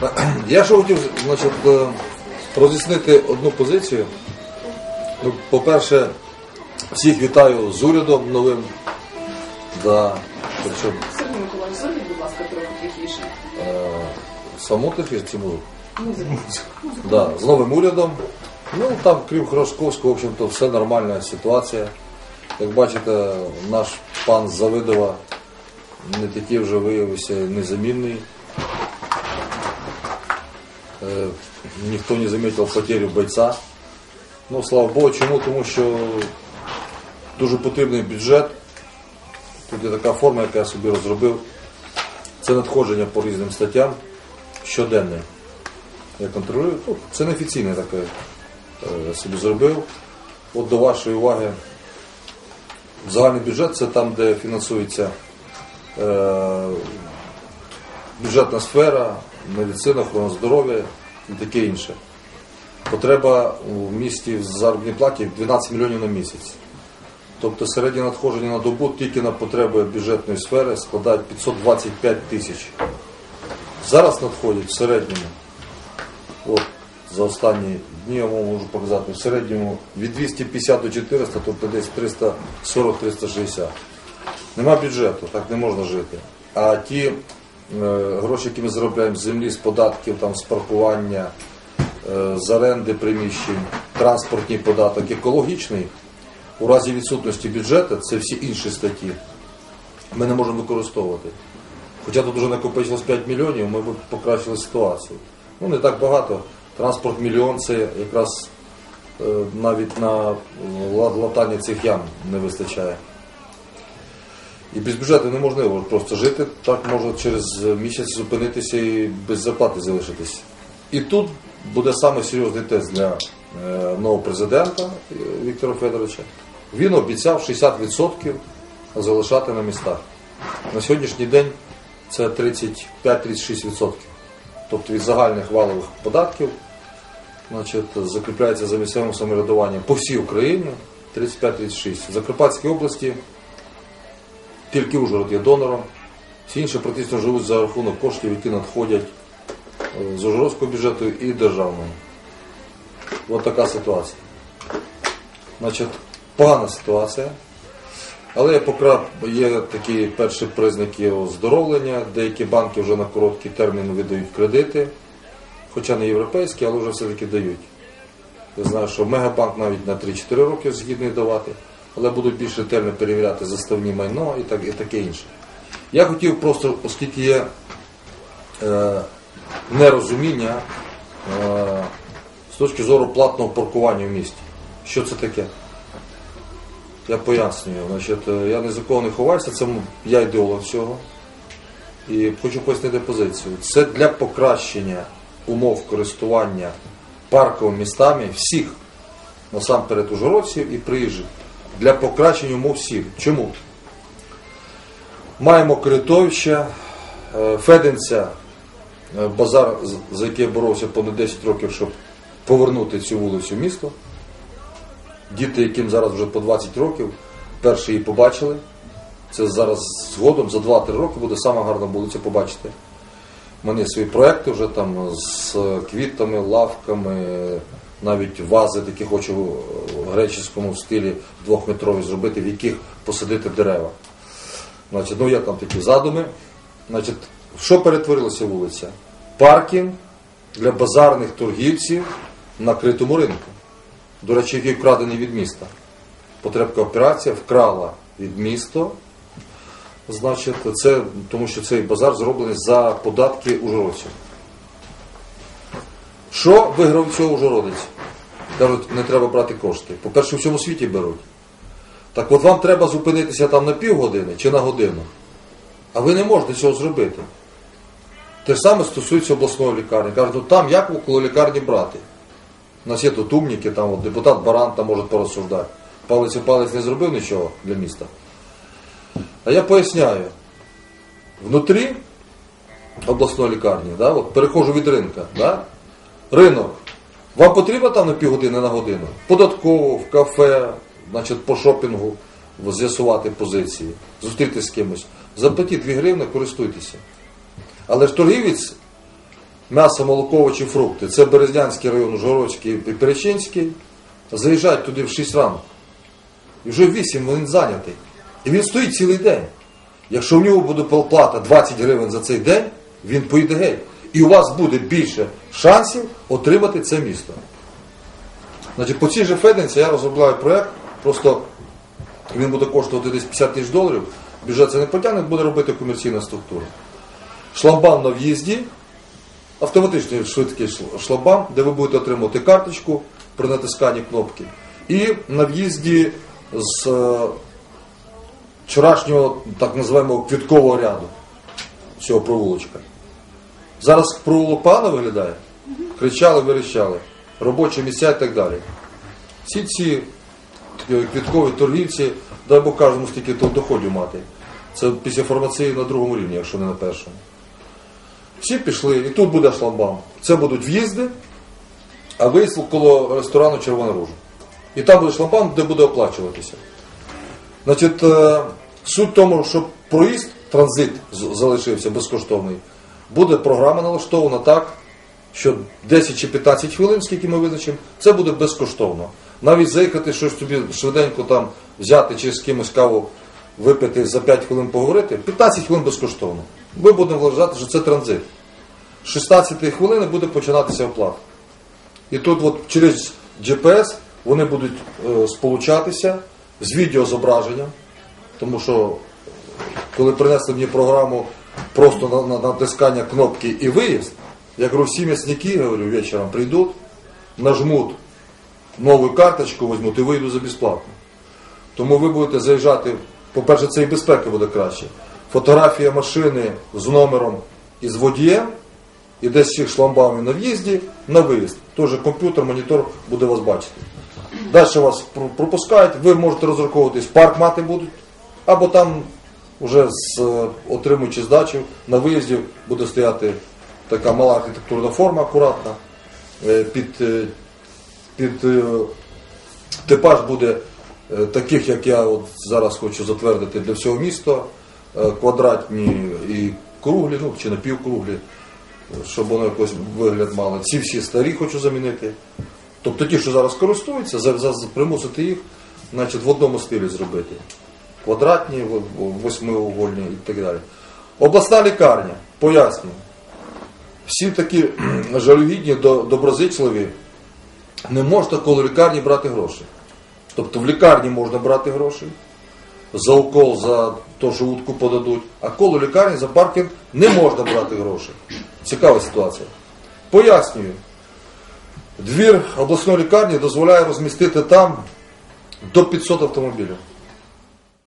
Я що хотів значить, е, роз'яснити одну позицію. Ну, по-перше, всіх вітаю з урядом новим. Да. Причому Сергій Миколаївич, зробіть, будь ласка, трохи тихіше. самотихи цьому. Музику. Да, з новим урядом. Ну там, крім Хорошковського, в общем-то, все нормальна ситуація. Як бачите, наш пан Завидова не такий вже виявився незамінний. Е, ніхто не замітив потерю бойця. Ну, слава Богу, чому? Тому що дуже потрібний бюджет. Тут є така форма, яку я собі розробив. Це надходження по різним статтям щоденне. Я контролюю. Ну, це не офіційне таке е, собі зробив. От до вашої уваги. Загальний бюджет це там, де фінансується е, бюджетна сфера, медицина, охорона здоров'я і таке інше. Потреба у місті в заробітній платі 12 мільйонів на місяць. Тобто середнє надходження на добу тільки на потреби бюджетної сфери складають 525 тисяч. Зараз надходять в середньому, от, за останні дні я вам можу показати, в середньому від 250 до 400, тобто десь 340-360. Нема бюджету, так не можна жити. А ті гроші, які ми заробляємо з землі, з податків, там, з паркування, е, з оренди приміщень, транспортний податок, екологічний, у разі відсутності бюджету, це всі інші статті, ми не можемо використовувати. Хоча тут вже накопичилось 5 мільйонів, ми б покращили ситуацію. Ну, не так багато. Транспорт мільйон це якраз е, навіть на латання цих ям не вистачає. І без бюджету неможливо просто жити, так можна через місяць зупинитися і без зарплати залишитись. І тут буде саме серйозний тест для е, нового президента е, Віктора Федоровича. Він обіцяв 60% залишати на містах. На сьогоднішній день це 35-36%. Тобто від загальних валових податків значить, закріпляється за місцевим самоврядуванням по всій Україні 35-36%. В Закарпатській області тільки Ужгород є донором. Всі інші практично живуть за рахунок коштів, які надходять е, з Ужгородського бюджету і державного. Ось така ситуація. Значить, погана ситуація. Але є, є такі перші признаки оздоровлення. Деякі банки вже на короткий термін видають кредити, хоча не європейські, але вже все-таки дають. Я знаю, що Мегабанк навіть на 3-4 роки згідний давати, але будуть більш ретельно перевіряти заставні майно і, так, і таке інше. Я хотів просто, оскільки є е, нерозуміння е, з точки зору платного паркування в місті. Що це таке? Я пояснюю. Значить, е, я ні за кого не ховаюся, це я ідеолог цього. І хочу пояснити позицію. Це для покращення умов користування парковими містами всіх, насамперед ужгородців і приїжджих. Для покращення умов всіх. Чому? Маємо Критовища, е, Феденця, е, базар, за який я боровся понад 10 років, щоб повернути цю вулицю в місто. Діти, яким зараз вже по 20 років, перші її побачили. Це зараз згодом за 2-3 роки буде сама гарна вулиця, побачите. У мене свої проекти вже там з квітами, лавками, навіть вази такі хочу в греческому стилі двохметрові зробити, в яких посадити дерева. Значить, ну є там такі задуми. Значить, що перетворилася вулиця? Паркінг для базарних торгівців на критому ринку. До речі, який вкрадений від міста. Потребка операція вкрала від міста. Значить, це тому що цей базар зроблений за податки ужгородців. Що виграв цього ужгородець? Кажуть, не треба брати кошти. По-перше, в всьому світі беруть. Так от вам треба зупинитися там на півгодини чи на годину. А ви не можете цього зробити. Те ж саме стосується обласної лікарні. Кажуть, ну там як около лікарні брати? У нас є тут умніки, там от, депутат Баран там може порозсуждати. Палець у палець не зробив нічого для міста. А я поясняю, внутрі обласної лікарні, да, от, переходжу від ринка, да, ринок. Вам потрібно там на півгодини на годину? Податково, в кафе, значить, по шопінгу з'ясувати позиції, зустрітися з кимось. Заплатіть 2 гривни, користуйтеся. Але ж торгівець м'ясо, молоко, овочі, фрукти. Це Березнянський район, Ужгородський і Перечинський. Заїжджають туди в 6 ранку. І вже в 8 він зайнятий. І він стоїть цілий день. Якщо в нього буде плата 20 гривень за цей день, він поїде геть. І у вас буде більше шансів отримати це місто. Значить, по цій же Феденці я розробляю проєкт, просто він буде коштувати десь 50 тисяч доларів, бюджет це не потягне, буде робити комерційна структура. Шламбам на в'їзді, автоматичний швидкий шл- шлагбаум, де ви будете отримувати карточку при натисканні кнопки. І на в'їзді з е, вчорашнього так називаємо квіткового ряду цього провулочка. Зараз провулок погано виглядає. Кричали, верещали, робочі місця і так далі. Всі ці е, квіткові торгівці, дай Бог кожному стільки то доходів мати. Це після фармації на другому рівні, якщо не на першому. Всі пішли, і тут буде шламбам. Це будуть в'їзди, а виїзд коло ресторану Червона Ружа. І там буде шламбам, де буде оплачуватися. Значить, е, суть в тому, що проїзд, транзит залишився безкоштовний, буде програма налаштована так, що 10 чи 15 хвилин, скільки ми визначимо, це буде безкоштовно. Навіть заїхати щось тобі швиденько там взяти чи з кимось каву випити за 5 хвилин поговорити, 15 хвилин безкоштовно. Ми будемо вважати, що це транзит. З 16 хвилини буде починатися оплата. І тут от через GPS вони будуть е, сполучатися з відеозображенням, тому що коли принесли мені програму просто на, на кнопки і виїзд, я говорю, всі м'ясники, говорю, вечором прийдуть, нажмуть нову карточку, візьмуть і вийду за безплатно. Тому ви будете заїжджати, по-перше, це і безпека буде краще. Фотографія машини з номером і з водієм, і десь всіх шламбамів на в'їзді, на виїзд. Теж комп'ютер, монітор буде вас бачити. Далі вас пропускають, ви можете розраховуватись, парк мати будуть, або там вже з е, отримуючи здачу на виїзді буде стояти така мала архітектурна форма акуратна. Е, Під, е, під типаж буде таких, як я от зараз хочу затвердити для всього міста, квадратні і круглі, ну чи напівкруглі, щоб воно якось вигляд мало. Ці всі старі хочу замінити. Тобто ті, що зараз користуються, примусити їх значить, в одному стилі зробити. Квадратні, восьмиугольні і так далі. Обласна лікарня, пояснюю. Всі такі жалюгідні, доброзичливі, не можна коло лікарні брати гроші. Тобто в лікарні можна брати гроші за укол, за те, що утку подадуть, а коло лікарні за паркінг не можна брати гроші. Цікава ситуація. Пояснюю. Двір обласної лікарні дозволяє розмістити там до 500 автомобілів.